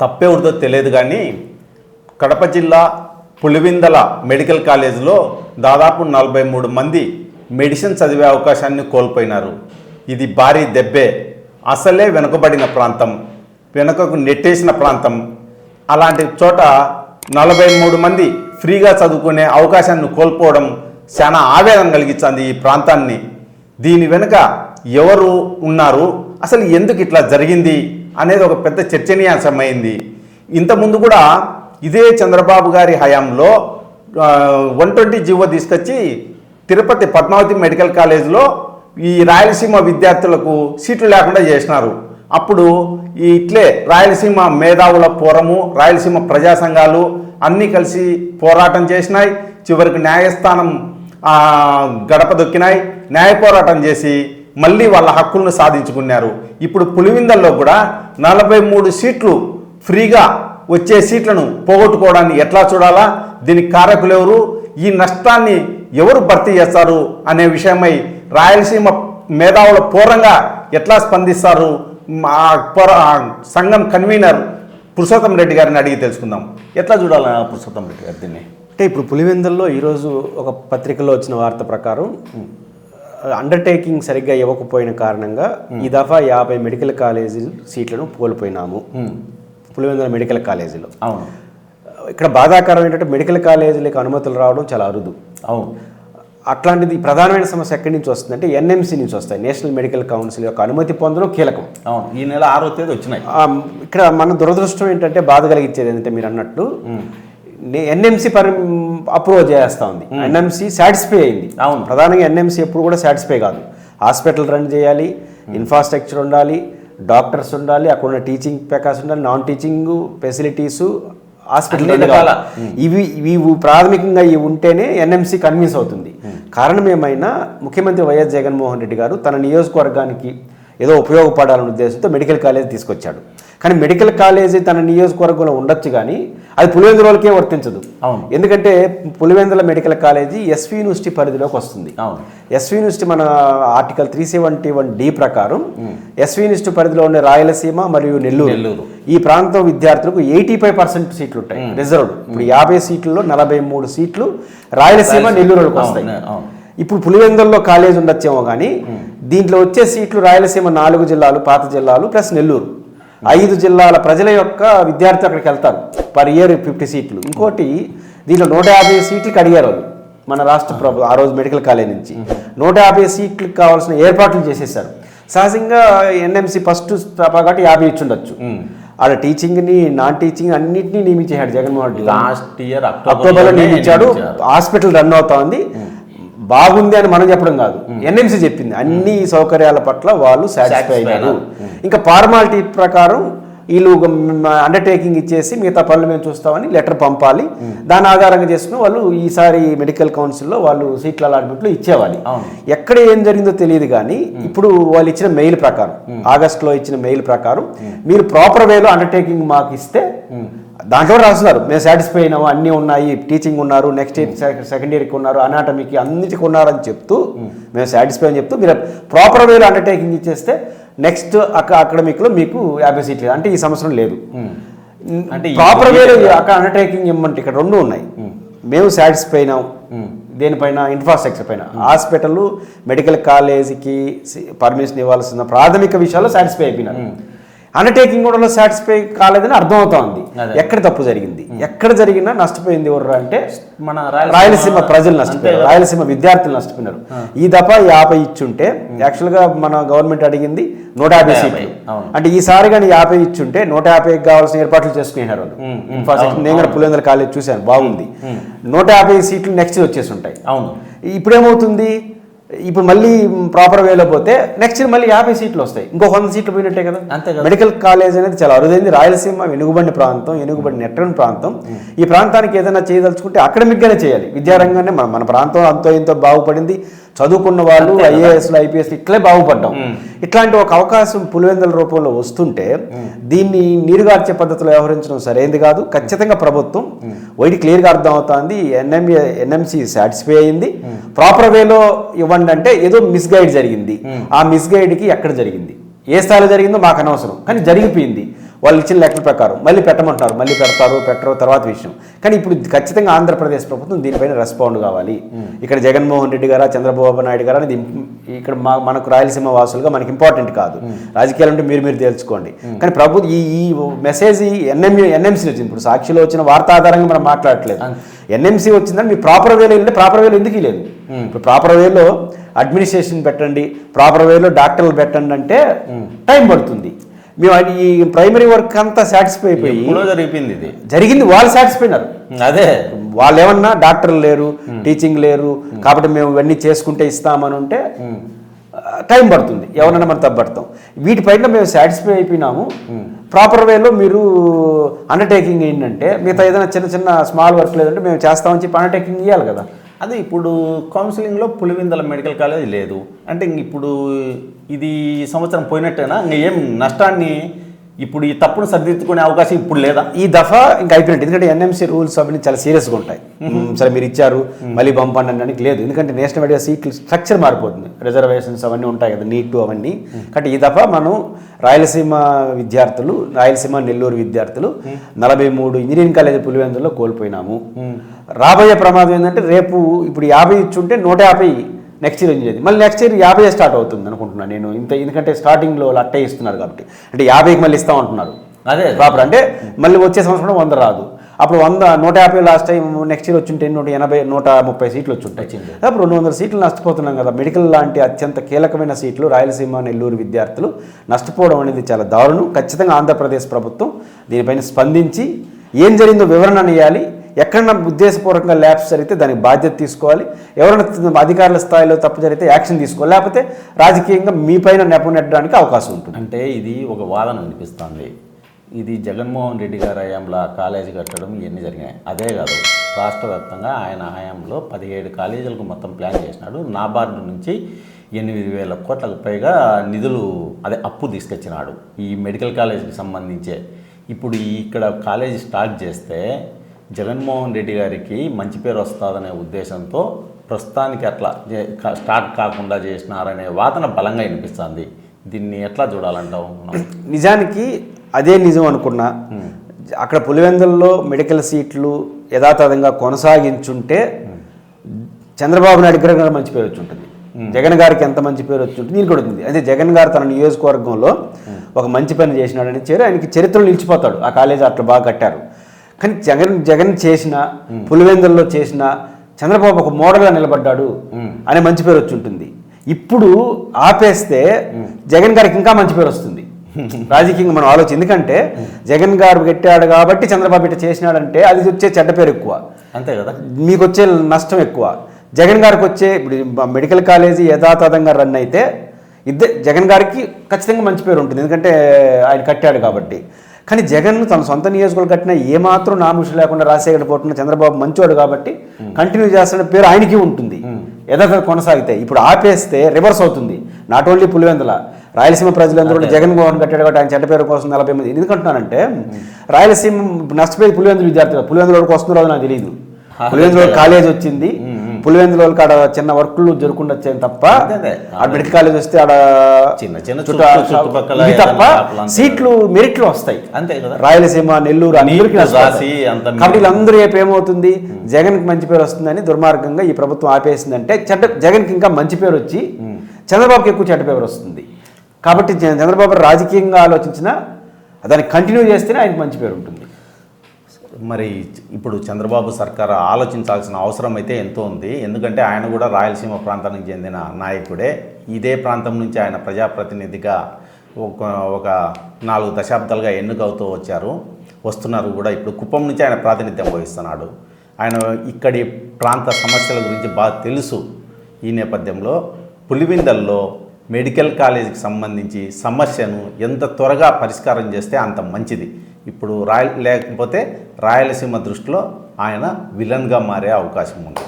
తప్పేవుడితో తెలియదు కానీ కడప జిల్లా పులివిందల మెడికల్ కాలేజీలో దాదాపు నలభై మూడు మంది మెడిసిన్ చదివే అవకాశాన్ని కోల్పోయినారు. ఇది భారీ దెబ్బే. అసలే వెనుకబడిన ప్రాంతం. వెనుకకు నెట్టేసిన ప్రాంతం. అలాంటి చోట నలభై మూడు మంది ఫ్రీగా చదువుకునే అవకాశాన్ని కోల్పోవడం చాలా ఆవేదన కలిగించింది ఈ ప్రాంతాన్ని. దీని వెనుక ఎవరు ఉన్నారు? అసలు ఎందుకు ఇట్లా జరిగింది? అనేది ఒక పెద్ద చర్చనీయాంశమైంది. ఇంతకుముందు కూడా ఇదే చంద్రబాబు గారి హయాంలో వన్ ట్వంటీ జీవో తీసుకొచ్చి తిరుపతి పద్మావతి మెడికల్ కాలేజ్లో ఈ రాయలసీమ విద్యార్థులకు సీట్లు లేకుండా చేసినారు. అప్పుడు ఈ ఇట్లే రాయలసీమ మేధావుల పోరము రాయలసీమ ప్రజా సంఘాలు అన్నీ కలిసి పోరాటం చేసినాయి. చివరికి న్యాయస్థానం గడప దొక్కినాయి. న్యాయ పోరాటం చేసి మళ్ళీ వాళ్ళ హక్కులను సాధించుకున్నారు. ఇప్పుడు పులివిందల్లో కూడా నలభై మూడు సీట్లు ఫ్రీగా వచ్చే సీట్లను పోగొట్టుకోవడాన్ని ఎట్లా చూడాలా? దీనికి కారకులు ఎవరు? ఈ నష్టాన్ని ఎవరు భర్తీ చేస్తారు? అనే విషయమై రాయలసీమ మేధావుల పూర్వంగా ఎట్లా స్పందిస్తారు? సంఘం కన్వీనర్ పురుషోత్తం రెడ్డి గారిని అడిగి తెలుసుకుందాం. ఎట్లా చూడాలి పురుషోత్తం రెడ్డి గారు దీన్ని? అంటే ఇప్పుడు పులివెందుల్లో ఈరోజు ఒక పత్రికలో వచ్చిన వార్త ప్రకారం అండర్టేకింగ్ సరిగ్గా ఇవ్వకపోయిన కారణంగా ఈ దఫా యాభై మెడికల్ కాలేజీ సీట్లను కోల్పోయినాము. పులివెందుల మెడికల్ కాలేజీలో అవును. ఇక్కడ బాధాకరం ఏంటంటే మెడికల్ కాలేజీలకు అనుమతులు రావడం చాలా అరుదు. అవును. అట్లాంటిది ప్రధానమైన సమస్య ఎక్కడి నుంచి వస్తుందంటే ఎన్ఎంసీ నుంచి వస్తాయి. నేషనల్ మెడికల్ కౌన్సిల్ యొక్క అనుమతి పొందడం కీలకం. అవును. ఈ నెల ఆరో తేదీ వచ్చినాయి. ఇక్కడ మన దురదృష్టం ఏంటంటే బాధ కలిగించేది ఏంటంటే మీరు అన్నట్టు ఎన్ఎంసీ పరి అప్రూవ్ చేస్తా ఉంది. ఎన్ఎంసీ సాటిస్ఫై అయింది. అవును. ప్రధానంగా ఎన్ఎంసీ ఎప్పుడు కూడా సాటిస్ఫై కాదు. హాస్పిటల్ రన్ చేయాలి ఇన్ఫ్రాస్ట్రక్చర్ ఉండాలి డాక్టర్స్ ఉండాలి అక్కడ ఉన్న టీచింగ్ ప్యాకేజ్ ఉండాలి నాన్ టీచింగ్ ఫెసిలిటీస్ హాస్పిటల్. ఇవి ఇవి ప్రాథమికంగా ఇవి ఉంటేనే ఎన్ఎంసీ కన్విన్స్ అవుతుంది. కారణం ఏమైనా ముఖ్యమంత్రి వైఎస్ జగన్మోహన్ రెడ్డి గారు తన నియోజకవర్గానికి ఏదో ఉపయోగపడాలనే ఉద్దేశంతో మెడికల్ కాలేజ్ తీసుకొచ్చాడు. కానీ మెడికల్ కాలేజీ తన నియోజకవర్గంలో ఉండొచ్చు కానీ అది పులివెందులకే వర్తించదు. అవును. ఎందుకంటే Pulivendula medical college S V university పరిధిలోకి వస్తుంది. అవును. ఎస్వి యూనివర్సిటీ మన article three seventy one D ప్రకారం ఎస్వి యూనివర్సిటీ పరిధిలో ఉండే రాయలసీమ మరియు నెల్లూరు. నెల్లూరు. ఈ ప్రాంతం విద్యార్థులకు ఎయిటీ ఫైవ్ పర్సెంట్ సీట్లు ఉంటాయి రిజర్వ్డ్. ఇప్పుడు యాభై సీట్లలో నలభై మూడు సీట్లు రాయలసీమ నెల్లూరులకు వస్తాయి. ఇప్పుడు పులివెందుల్లో కాలేజ్ ఉండొచ్చేమో కానీ దీంట్లో వచ్చే సీట్లు రాయలసీమ నాలుగు జిల్లాలు పాత జిల్లాలు ప్లస్ నెల్లూరు. ఐదు జిల్లాల ప్రజల యొక్క విద్యార్థులు అక్కడికి వెళ్తారు. పర్ ఇయర్ ఫిఫ్టీ సీట్లు ఇంకోటి దీంట్లో నూట యాభై సీట్లకి అడిగారు వాళ్ళు. మన రాష్ట్ర ప్రభు ఆ రోజు మెడికల్ కాలేజ్ నుంచి. నూట యాభై సీట్లకు కావాల్సిన ఏర్పాట్లు చేసేసారు. సహజంగా ఎన్ఎంసీ ఫస్ట్ కాబట్టి యాభై ఇచ్చి ఉండొచ్చు. ఆడ టీచింగ్ని నాన్ టీచింగ్ అన్నింటినీ నియమించాడు జగన్మోహన్ రెడ్డి. లాస్ట్ ఇయర్ అక్టోబర్లో నియమించాడు. హాస్పిటల్ రన్ అవుతా ఉంది. బాగుంది అని మనం చెప్పడం కాదు. ఎన్ఎంసీ చెప్పింది. అన్ని సౌకర్యాల పట్ల వాళ్ళు సాటిస్ఫై అయినారు. ఇంకా ఫార్మాలిటీ ప్రకారం వీళ్ళు అండర్టేకింగ్ ఇచ్చేసి మిగతా పనులు మేము చూస్తామని లెటర్ పంపాలి. దాని ఆధారంగా చేసుకుని వాళ్ళు ఈసారి మెడికల్ కౌన్సిల్లో వాళ్ళు సీట్ల అలాట్మెంట్లు ఇచ్చేవాలి. ఎక్కడ ఏం జరిగిందో తెలియదు కానీ ఇప్పుడు వాళ్ళు ఇచ్చిన మెయిల్ ప్రకారం ఆగస్ట్లో ఇచ్చిన మెయిల్ ప్రకారం మీరు ప్రాపర్ వేలో అండర్టేకింగ్ మాకు ఇస్తే దాంట్లో రాస్తున్నారు. మేము సాటిస్ఫై అయినాము అన్నీ ఉన్నాయి టీచింగ్ ఉన్నారు నెక్స్ట్ ఇయర్ సెకండ్ ఇయర్కి ఉన్నారు అనాటమీకి అన్నిటికి ఉన్నారని చెప్తూ మేము సాటిస్ఫై అని చెప్తూ మీరు ప్రాపర్ వేలో అండర్టేకింగ్ ఇచ్చేస్తే నెక్స్ట్ అక్క అకాడమిక్లో మీకు యాభై సీట్లు అంటే ఈ సంవత్సరం లేదు. అంటే ప్రాపర్ వేలో అక్కడ అండర్టేకింగ్ ఇమ్మంటే ఇక్కడ రెండు ఉన్నాయి. మేము సాటిస్ఫై అయినాం. దేనిపైన? ఇన్ఫ్రాస్ట్రక్చర్ పైన. హాస్పిటల్ మెడికల్ కాలేజీకి పర్మిషన్ ఇవ్వాల్సిన ప్రాథమిక విషయాల్లో సాటిస్ఫై అయిపోయినారు. అండర్టేకింగ్ కూడా సాటిస్ఫై కాలేదని అర్థమవుతా ఉంది అదే. ఎక్కడ తప్పు జరిగింది? ఎక్కడ జరిగినా నష్టపోయింది ఎవరు అంటే మన రాయలసీమ ప్రజలు నష్టపోయారు. రాయలసీమ విద్యార్థులు నష్టపోయినారు. ఈ దఫా యాభై ఇచ్చుంటే యాక్చువల్గా మన గవర్నమెంట్ అడిగింది నూట యాభై సీట్లు. అంటే ఈసారి కానీ యాభై ఇచ్చుంటే నూట యాభైకి కావాల్సిన ఏర్పాట్లు చేసుకున్నారు వాళ్ళు. ఇన్ఫ్రాస్ట్రక్చర్ నేను కూడా. పులివెందుల కాలేజ్ చూశాను బాగుంది. నూట యాభై సీట్లు నెక్స్ట్ వచ్చేసి ఉంటాయి. అవును. ఇప్పుడేమవుతుంది? ఇప్పుడు మళ్ళీ ప్రాపర్ వేలో పోతే నెక్స్ట్ ఇయర్ మళ్ళీ యాభై సీట్లు వస్తాయి. ఇంకో వంద సీట్లు పోయినట్టే కదా? అంతే. మెడికల్ కాలేజ్ అనేది చాలా అరుదైంది. రాయలసీమ వెనుకబడిన ప్రాంతం వెనుకబడిన నెట్టని ప్రాంతం. ఈ ప్రాంతానికి ఏదైనా చేయదలుచుకుంటే అకాడమిక్గానే చేయాలి. విద్యారంగానే మన మన ప్రాంతం అంతో ఇంతో బాగుపడింది. చదువుకున్న వాళ్ళు ఐఏఎస్లు ఐపీఎస్ ఇట్లే బాగుపడ్డాం. ఇట్లాంటి ఒక అవకాశం పులివెందుల రూపంలో వస్తుంటే దీన్ని నీరుగార్చే పద్ధతిలో వ్యవహరించడం సరైనది కాదు. ఖచ్చితంగా ప్రభుత్వం వైడి క్లియర్గా అర్థం అవుతుంది N M A N M C satisfy అయింది. ప్రాపర్ వేలో ఇవ్వండి అంటే ఏదో మిస్గైడ్ జరిగింది. ఆ మిస్గైడ్కి ఎక్కడ జరిగింది? ఏ స్థాయిలో జరిగిందో మాకు అనవసరం. కానీ జరిగిపోయింది. వాళ్ళు ఇచ్చిన లెక్కల ప్రకారం. మళ్ళీ పెట్టమంటున్నారు మళ్ళీ పెడతారు పెట్టరు తర్వాత విషయం. కానీ ఇప్పుడు ఖచ్చితంగా ఆంధ్రప్రదేశ్ ప్రభుత్వం దీనిపైన రెస్పాండ్ కావాలి. ఇక్కడ జగన్మోహన్ రెడ్డి గారా చంద్రబాబు నాయుడు గారా అనేది ఇక్కడ మా మనకు రాయలసీమ వాసులుగా మనకి ఇంపార్టెంట్ కాదు. రాజకీయాలు అంటే మీరు మీరు తెలుసుకోండి. కానీ ప్రభు ఈ ఈ మెసేజ్ ఎన్ఎం ఎన్ఎంసీ వచ్చింది. ఇప్పుడు సాక్షిలో వచ్చిన వార్త ఆధారంగా మనం మాట్లాడట్లేదు. ఎన్ఎంసీ వచ్చిందని మీ ప్రాపర్ వేలో వెళ్ళి ప్రాపర్ వేలో ఎందుకు లేదు ఇప్పుడు ప్రాపర్ వేలో అడ్మినిస్ట్రేషన్ పెట్టండి ప్రాపర్ వేలో డాక్టర్లు పెట్టండి అంటే టైం పడుతుంది. మేము అది ఈ ప్రైమరీ వర్క్ అంతా సాటిస్ఫై అయిపోయి జరిగిపోయింది ఇది. జరిగింది వాళ్ళు సాటిస్ఫై అయినారు. అదే. వాళ్ళు ఏమన్నా డాక్టర్లు లేరు టీచింగ్ లేరు కాబట్టి మేము ఇవన్నీ చేసుకుంటే ఇస్తామని ఉంటే టైం పడుతుంది. ఎవరన్నా మనం తప్పడతాం వీటిపైన మేము సాటిస్ఫై అయిపోయినాము. ప్రాపర్ వేలో మీరు అండర్టేకింగ్ ఏంటంటే మిగతా ఏదైనా చిన్న చిన్న స్మాల్ వర్క్ లేదంటే మేము చేస్తామని చెప్పి అండర్టేకింగ్ ఇవ్వాలి కదా. అదే ఇప్పుడు కౌన్సిలింగ్లో పులివిందల మెడికల్ కాలేజ్ లేదు. అంటే ఇప్పుడు ఇది సంవత్సరం పోయినట్టేనా? ఇంక ఏం నష్టాన్ని ఇప్పుడు ఈ తప్పును సరిదిద్దుకునే అవకాశం ఇప్పుడు లేదా? ఈ దఫా ఇంకా అయిపోయినట్టు. ఎందుకంటే ఎన్ఎంసీ రూల్స్ అవన్నీ చాలా సీరియస్గా ఉంటాయి. సరే మీరు ఇచ్చారు మళ్ళీ పంపండి అనడానికి లేదు. ఎందుకంటే నేషనల్ మీడియా సీట్లు స్ట్రక్చర్ మారిపోతుంది. రిజర్వేషన్స్ అవన్నీ ఉంటాయి కదా నీట్ అవన్నీ. కాబట్టి ఈ దఫా మనం రాయలసీమ విద్యార్థులు రాయలసీమ నెల్లూరు విద్యార్థులు నలభై మూడు ఇంజనీరింగ్ కాలేజీ పులివెందుల్లో కోల్పోయినాము. రాబోయే ప్రమాదం ఏంటంటే రేపు ఇప్పుడు యాభై ఇచ్చుంటే నూట యాభై నెక్స్ట్ ఇయర్ ఇంజనీరింగ్ మళ్ళీ నెక్స్ట్ ఇయర్ యాభై స్టార్ట్ అవుతుంది అనుకుంటున్నాను నేను. ఇంత ఎందుకంటే స్టార్టింగ్లో అట్టే ఇస్తున్నారు కాబట్టి. అంటే యాభైకి మళ్ళీ ఇస్తాం అంటున్నారు. అదే ప్రాపర్ అంటే మళ్ళీ వచ్చే సంవత్సరం వంద రాదు. అప్పుడు వంద నూట యాభై లాస్ట్ టైం నెక్స్ట్ ఇయర్ వచ్చుంటే నూట ఎనభై నూట ముప్పై సీట్లు వచ్చుంటాయి. అప్పుడు రెండు వందల సీట్లు నష్టపోతున్నాం కదా. మెడికల్ లాంటి అత్యంత కీలకమైన సీట్లు రాయలసీమ నెల్లూరు విద్యార్థులు నష్టపోవడం అనేది చాలా దారుణం. ఖచ్చితంగా ఆంధ్రప్రదేశ్ ప్రభుత్వం దీనిపైన స్పందించి ఏం జరిగిందో వివరణ ఇవ్వాలి ఎక్కడన్నా ఉద్దేశపూర్వకంగా ల్యాబ్స్ జరిగితే దానికి బాధ్యత తీసుకోవాలి. ఎవరైనా అధికారుల స్థాయిలో తప్పు జరిగితే యాక్షన్ తీసుకోవాలి. లేకపోతే రాజకీయంగా మీ పైన నెపం నెట్టడానికి అవకాశం ఉంటుంది. అంటే ఇది ఒక వాదన అనిపిస్తుంది. ఇది జగన్మోహన్ రెడ్డి గారి హయాంలో కాలేజీ కట్టడం ఇవన్నీ జరిగినాయి. అదే కాదు రాష్ట్ర వ్యాప్తంగా ఆయన హయాంలో పదిహేడు కాలేజీలకు మొత్తం ప్లాన్ చేసినాడు. నాబార్డు నుంచి ఎనిమిది వేల కోట్లకు పైగా నిధులు అదే అప్పు తీసుకొచ్చినాడు. ఈ మెడికల్ కాలేజీకి సంబంధించే. ఇప్పుడు ఇక్కడ కాలేజీ స్టార్ట్ చేస్తే జగన్మోహన్ రెడ్డి గారికి మంచి పేరు వస్తుందనే ఉద్దేశంతో ప్రస్తుతానికి అట్లా స్టార్ట్ కాకుండా చేసినారనే వాదన బలంగా వినిపిస్తుంది. దీన్ని ఎట్లా చూడాలంటావు? నిజానికి అదే నిజం అనుకున్నా. అక్కడ పులివెందుల్లో మెడికల్ సీట్లు యథాతథంగా కొనసాగించుంటే చంద్రబాబు నాయుడు గారికి కూడా మంచి పేరు వచ్చి ఉంటుంది జగన్ గారికి ఎంత మంచి పేరు వచ్చి ఉంటుంది దీనికి కూడా ఉంటుంది అదే జగన్ గారు తన నియోజకవర్గంలో ఒక మంచి పని చేసినాడని చేరి ఆయనకి చరిత్రలో నిలిచిపోతాడు. ఆ కాలేజీ అట్లా బాగా కట్టారు. కానీ జగన్ జగన్ చేసిన పులివెందుల్లో చేసిన చంద్రబాబు ఒక మోడల్గా నిలబడ్డాడు అనే మంచి పేరు వచ్చి ఉంటుంది. ఇప్పుడు ఆపేస్తే జగన్ గారికి ఇంకా మంచి పేరు వస్తుంది. రాజకీయంగా మనం ఆలోచన ఎందుకంటే జగన్ గారు పెట్టాడు కాబట్టి చంద్రబాబు ఇట్లా చేసినాడంటే అది వచ్చే చెడ్డ పేరు ఎక్కువ. అంతే కదా? మీకు వచ్చే నష్టం ఎక్కువ. జగన్ గారికి వచ్చే ఇప్పుడు మెడికల్ కాలేజీ యథాతథంగా రన్ అయితే ఇద్దరు జగన్ గారికి ఖచ్చితంగా మంచి పేరు ఉంటుంది. ఎందుకంటే ఆయన కట్టాడు కాబట్టి. కానీ జగన్ తన సొంత నియోజకవర్గం కట్టిన ఏమాత్రం నామూషి లేకుండా రాజశేఖర్ పోతున్న చంద్రబాబు మంచివాడు కాబట్టి కంటిన్యూ చేస్తున్న పేరు ఆయనకి ఉంటుంది. యథాతథ కొనసాగితే ఇప్పుడు ఆపేస్తే రివర్స్ అవుతుంది. నాట్ ఓన్లీ పులివెందుల రాయలసీమ ప్రజలందరూ కూడా జగన్ మోహన్ కట్టాడు కాబట్టి ఆయన చెడ్డ పేరు కోసం నలభై మంది. ఎందుకంటున్నానంటే రాయలసీమ నష్టపోయి పులివెందుల విద్యార్థులు. పులివెందుల వరకు వస్తున్నారో నాకు తెలియదు పులివెందుల కాలేజ్ వచ్చింది. పులివెందుల వాళ్ళకి ఆడ చిన్న వర్కులు జరగకుండా వచ్చాయి తప్ప. ఆడ మెడికల్ కాలేజ్ వస్తే ఆడ చిన్న చిన్న చుట్టూ- చుట్టూ- చుట్టుపక్కల తప్ప సీట్లు మెరిట్లు వస్తాయి. అంతే కదా. రాయలసీమ నెల్లూరు అందరికీ కాబట్టి వీళ్ళందరూ రేపు ఏమవుతుంది? జగన్కి మంచి పేరు వస్తుందని దుర్మార్గంగా ఈ ప్రభుత్వం ఆపేసిందంటే చెడ్డ జగన్కి ఇంకా మంచి పేరు వచ్చి చంద్రబాబుకి ఎక్కువ చెడ్డ పేరు వస్తుంది. కాబట్టి చంద్రబాబు రాజకీయంగా ఆలోచించినా దాన్ని కంటిన్యూ చేస్తేనే ఆయనకి మంచి పేరు ఉంటుంది. మరి ఇప్పుడు చంద్రబాబు సర్కార్ ఆలోచించాల్సిన అవసరం అయితే ఎంతో ఉంది. ఎందుకంటే ఆయన కూడా రాయలసీమ ప్రాంతానికి చెందిన నాయకుడే. ఇదే ప్రాంతం నుంచి ఆయన ప్రజాప్రతినిధిగా ఒక ఒక నాలుగు దశాబ్దాలుగా ఎన్నికవుతూ వచ్చారు. వస్తున్నారు కూడా. ఇప్పుడు కుప్పం నుంచి ఆయన ప్రాతినిధ్యం వహిస్తున్నాడు. ఆయన ఇక్కడి ప్రాంత సమస్యల గురించి బాగా తెలుసు ఈ నేపథ్యంలో. పులివిందల్లో మెడికల్ కాలేజీకి సంబంధించి సమస్యను ఎంత త్వరగా పరిష్కారం చేస్తే అంత మంచిది. ఇప్పుడు రాయల్ లేకపోతే రాయలసీమ దృష్టిలో ఆయన విలన్గా మారే అవకాశం ఉంది.